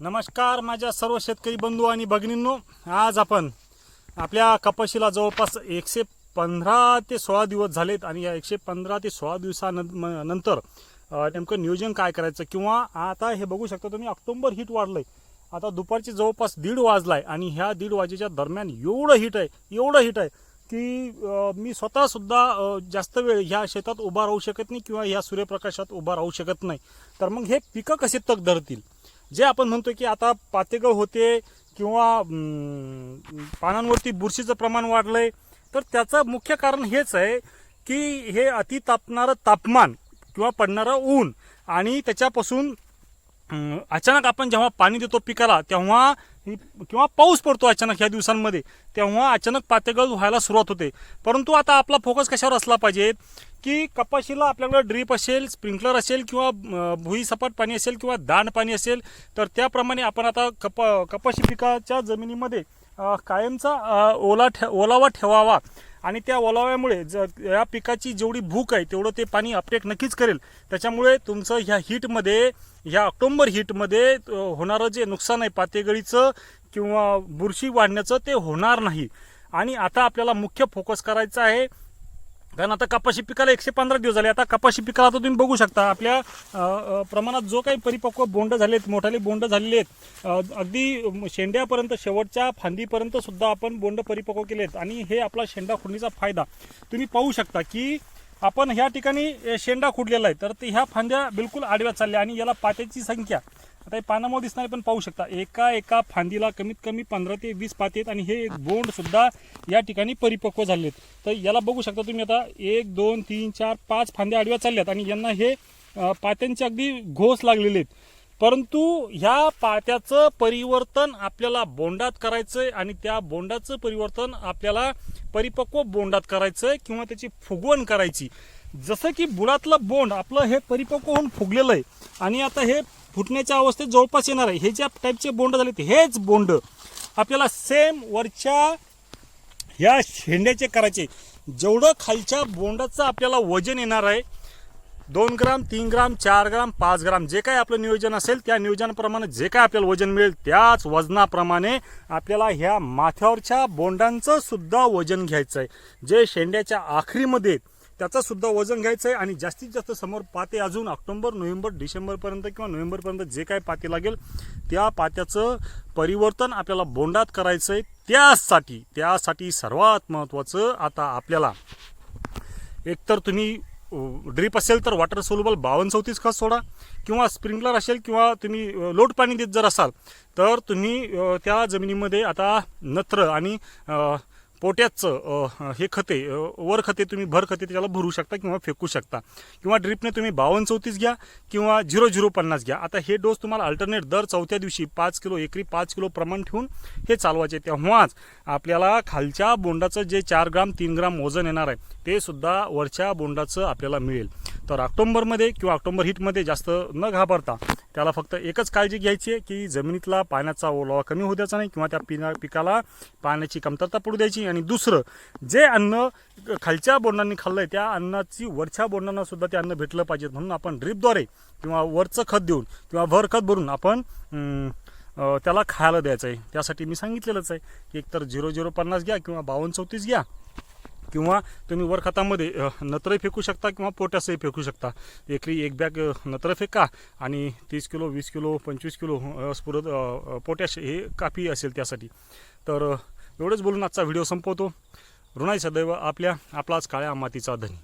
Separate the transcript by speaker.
Speaker 1: नमस्कार माझ्या सर्व शेतकरी बंधू आणि भगिनींनो. आज आपण आपल्या कपाशीला जवळपास एकशे पंधरा ते सोळा दिवस झालेत आणि या एकशे पंधरा ते सोळा दिवसानंतर नेमकं नियोजन काय करायचं किंवा आता हे बघू शकता तुम्ही ऑक्टोंबर हीट वाढलंय. आता दुपारची जवळपास दीड वाजलाय आणि ह्या दीड वाजेच्या दरम्यान एवढं हीट आहे एवढं हीट आहे की मी स्वतःसुद्धा जास्त वेळ ह्या शेतात उभा राहू शकत नाही किंवा ह्या सूर्यप्रकाशात उभा राहू शकत नाही. तर मग हे पिकं कसे तग धरतील? जे आपण म्हणतो की आता पातेगळ होते किंवा पानांवरती बुरशीचं प्रमाण वाढलंय तर त्याचं मुख्य कारण हेच आहे की हे अति तापणारं तापमान किंवा पडणारं ऊन आणि त्याच्यापासून अचानक आपण जेव्हा पाणी देतो पिकाला तेव्हा किंवा पाऊस पडतो अचानक ह्या दिवसांमध्ये तेव्हा अचानक पातेगळ व्हायला सुरुवात होते. परंतु आता आपला फोकस कशावर असला पाहिजे की कपाशीला आपल्याकडे ड्रीप असेल स्प्रिंकलर असेल किंवा भुईसपाट पाणी असेल किंवा दांड पाणी असेल तर त्याप्रमाणे आपण आता कप कपाशी पिकाच्या जमिनीमध्ये कायमचा ओला ठे ओलावा ठेवावा. आणि त्या ओलाव्यामुळे ज या पिकाची जेवढी भूक आहे तेवढं ते पाणी अपटेक नक्कीच करेल. त्याच्यामुळे तुमचं ह्या हीटमध्ये ह्या ऑक्टोंबर हीटमध्ये होणारं जे नुकसान आहे पातेगळीचं किंवा बुरशी वाढण्याचं ते होणार नाही. आणि आता आपल्याला मुख्य फोकस करायचा आहे कारण आता कपाशी पिकाला एकशे पंधरा दिवस झाले. आता कपाशी पिकाला आता तुम्ही बघू शकता आपल्या प्रमाणात जो काही परिपक्व बोंड झालेत मोठाले बोंड झालेले आहेत अगदी शेंड्यापर्यंत शेवटच्या फांदीपर्यंत सुद्धा आपण बोंड परिपक्व केलेत. आणि हे आपला शेंडा खुडणीचा फायदा. तुम्ही पाहू शकता की आपण ह्या ठिकाणी शेंडा खुडलेला आहे. तर ते ह्या फांद्या बिलकुल आडव्या चालल्या आणि याला पात्याची संख्या आता हे पानामध्ये दिसणारे पण पाहू शकता. एका एका फांदीला कमीत कमी पंधरा ते वीस पाते आहेत आणि हे एक बोंड सुद्धा या ठिकाणी परिपक्व झालेत. तर याला बघू शकता तुम्ही आता. एक दोन तीन चार पाच फांद्या आडव्या चालल्यात आणि यांना हे पात्यांचे अगदी घोस लागलेले आहेत. परंतु ह्या पात्याचं परिवर्तन आपल्याला बोंडात करायचंय आणि त्या बोंडाचं परिवर्तन आपल्याला परिपक्व बोंडात करायचंय किंवा त्याची फुगवण करायची. जसं की बुडातलं बोंड आपलं हे परिपक्व होऊन फुगलेलं आहे आणि आता हे फुटण्याच्या अवस्थेत जवळपास येणार आहे. हे ज्या टाईपचे बोंड झाले हेच बोंड आपल्याला सेम वरच्या ह्या शेंड्याचे करायचे. जेवढं खालच्या बोंडाचं आपल्याला वजन येणार आहे दोन ग्राम तीन ग्राम चार ग्राम पाच ग्राम जे काही आपलं नियोजन असेल त्या नियोजनाप्रमाणे जे काय आपल्याला वजन मिळेल त्याच वजनाप्रमाणे आपल्याला ह्या माथ्यावरच्या बोंडांचं सुद्धा वजन घ्यायचं आहे जे शेंड्याच्या आखरीमध्ये त्याचं सुद्धा वजन घ्यायचं आहे आणि जास्तीत जास्त समोर पाते अजून ऑक्टोबर नोव्हेंबर डिसेंबरपर्यंत किंवा नोव्हेंबरपर्यंत जे काय पाते लागेल त्या पात्याचं परिवर्तन आपल्याला बोंडात करायचं आहे त्यासाठी त्यासाठी सर्वात महत्त्वाचं आता आपल्याला एकतर तुम्ही ड्रीप असेल तर वॉटर सोल्युबल बावन्न चौतीस खत सोडा. किंवा स्प्रिंकलर असेल किंवा तुम्ही लोट पाणी देत जर असाल तर तुम्ही त्या जमिनीमध्ये आता नत्र आणि पोट्याचं हे खते वर खते तुम्ही भर खते त्याला भरू शकता किंवा फेकू शकता. किंवा ड्रिपने तुम्ही बावन्न चौतीस घ्या किंवा झिरो झिरो पन्नास घ्या. आता हे डोस तुम्हाला अल्टरनेट दर चौथ्या दिवशी पाच किलो एकरी पाच किलो प्रमाण ठेवून हे चालवायचे. तेव्हाच आपल्याला खालच्या बोंडाचं जे चार ग्राम तीन ग्राम वजन येणार आहे ते सुद्धा वरच्या बोंडाचं आपल्याला मिळेल. तर ऑक्टोंबरमध्ये किंवा ऑक्टोंबर हीटमध्ये जास्त न घाबरता त्याला फक्त एकच काळजी घ्यायची आहे की जमिनीतला पाण्याचा ओलावा कमी होऊ द्यायचा नाही किंवा त्या पिना पिकाला पाण्याची कमतरता पडू द्यायची आणि दुसरं जे अन्न खालच्या बोंडांनी आहे त्या अन्नाची वरच्या बोंडांना सुद्धा ते अन्न भेटलं पाहिजे म्हणून आपण ड्रीपद्वारे किंवा वरचं खत देऊन किंवा भर खत भरून आपण त्याला खायला द्यायचं आहे त्यासाठी मी सांगितलेलंच आहे की एकतर झिरो झिरो पन्नास घ्या किंवा बावन्न चौतीस घ्या. किंवा तुम्ही वर खतामध्ये नत्रही फेकू शकता किंवा पोटॅसही फेकू शकता. एकरी एक बॅग नत्र फेका आणि तीस किलो वीस किलो पंचवीस किलो स्फुरद पोटॅश हे काफी असेल त्यासाठी. तर एवढंच बोलून आजचा व्हिडिओ संपवतो. ऋणाई सदैव आपल्या आपलाच काळ्या मातीचा धनी.